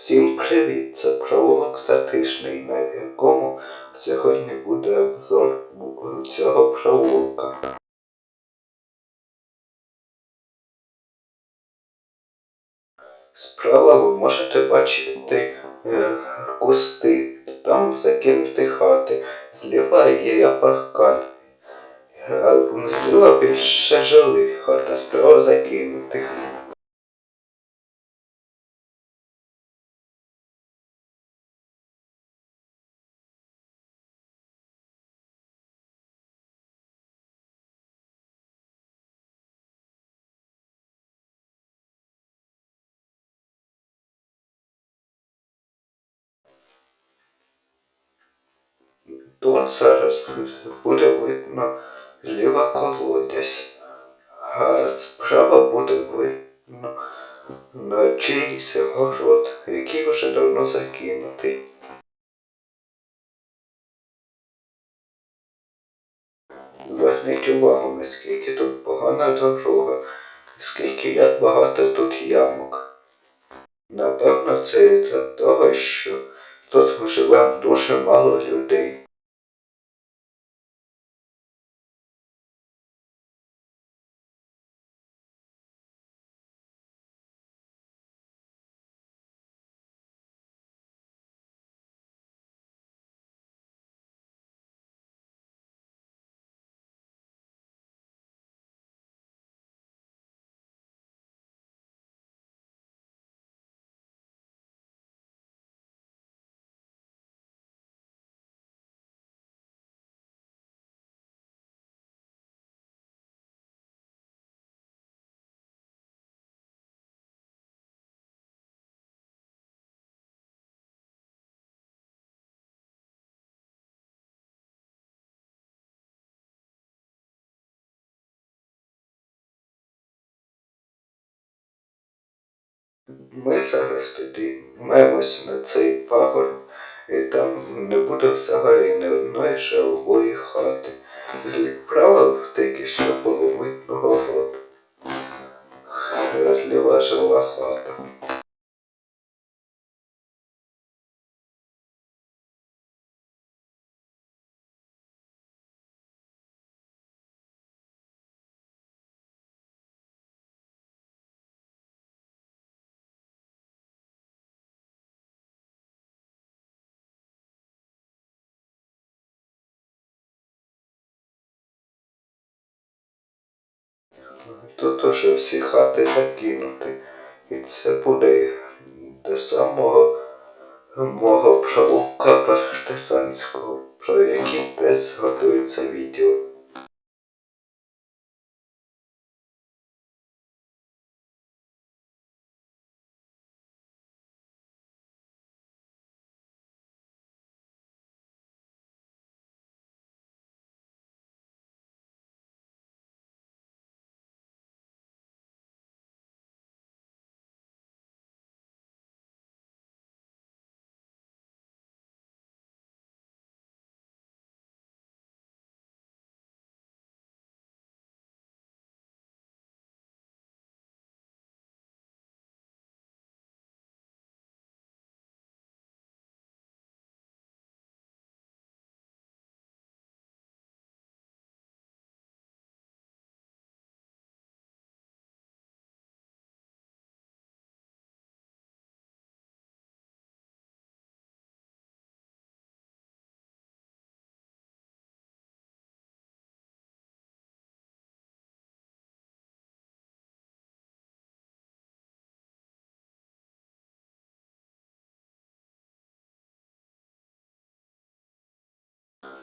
Всім привіт! Це провулок Затишний, на якому сьогодні буде обзор цього провулка. Справа ви можете бачити е, кусти, там закинуті хати. Зліва є паркан. Зліва більше жилих хат, а справа закинутих. Тут зараз буде видно зліва колодязь, а справа буде видно на чийсь город, який вже давно закинутий. Зверніть увагу, наскільки тут погана дорога, скільки як багато тут ямок. Напевно, це із-за того, що тут живе дуже мало людей. Ми зараз підіймемось на цей пагорб, і там не буде взагалі ні одної жилої хати. Зліправа втеки, що було видно город. Зліва жила хата. Тут уже всі хати закинуті. І це буде до самого мого провулка партизанського, про який десь готується відео.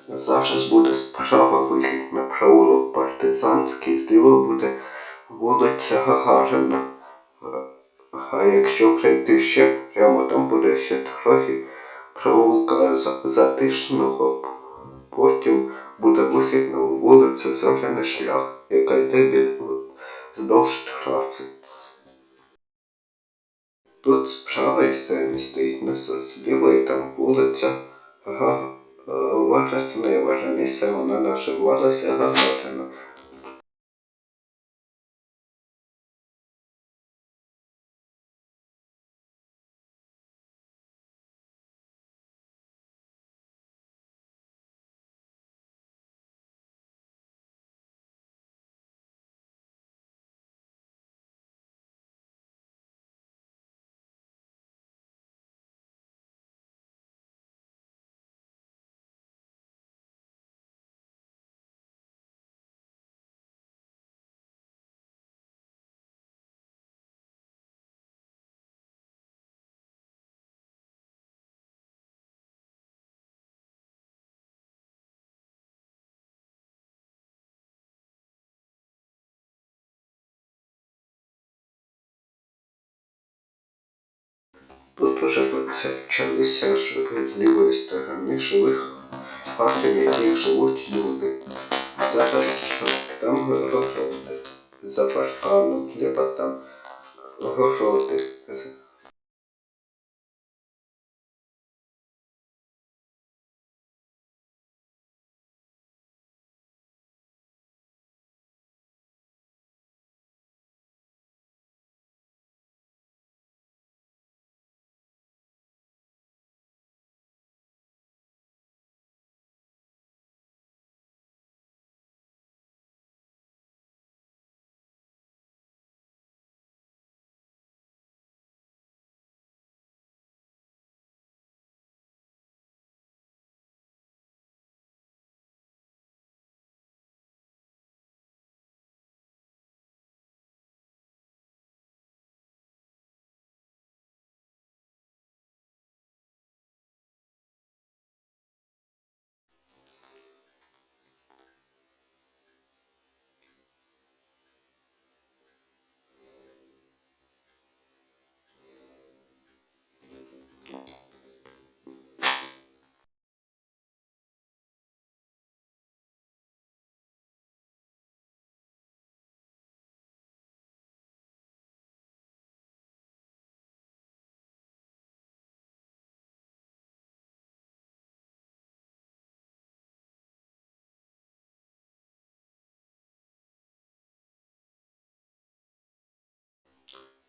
Зараз буде справа вихід на провулок партизанський, зліва буде вулиця Гагарина. А якщо прийти ще прямо, там буде ще трохи провулка затишного, потім буде вихід на вулицю Зоряний шлях, яка йде вздовж траси. Тут з правої сторони стоїть насос, з лівої там вулиця Гагарина. Виросне важеліся, вона наживалася Гагарина. Уже почалися ж з лівої сторони живих хати, в яких живуть люди. Зараз там городи. За парканом, зліва там городи.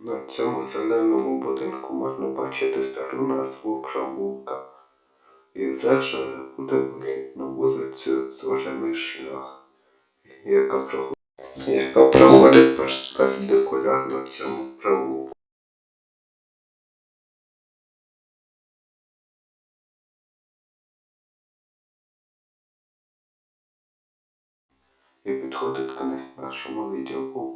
На цьому зеленому будинку можна бачити стару назву провулка. І ж буде вихід на вулицю Зоряний шлях, яка проходить, яка проходить перпендикулярно цьому провулку. І підходить кінець нашому відео.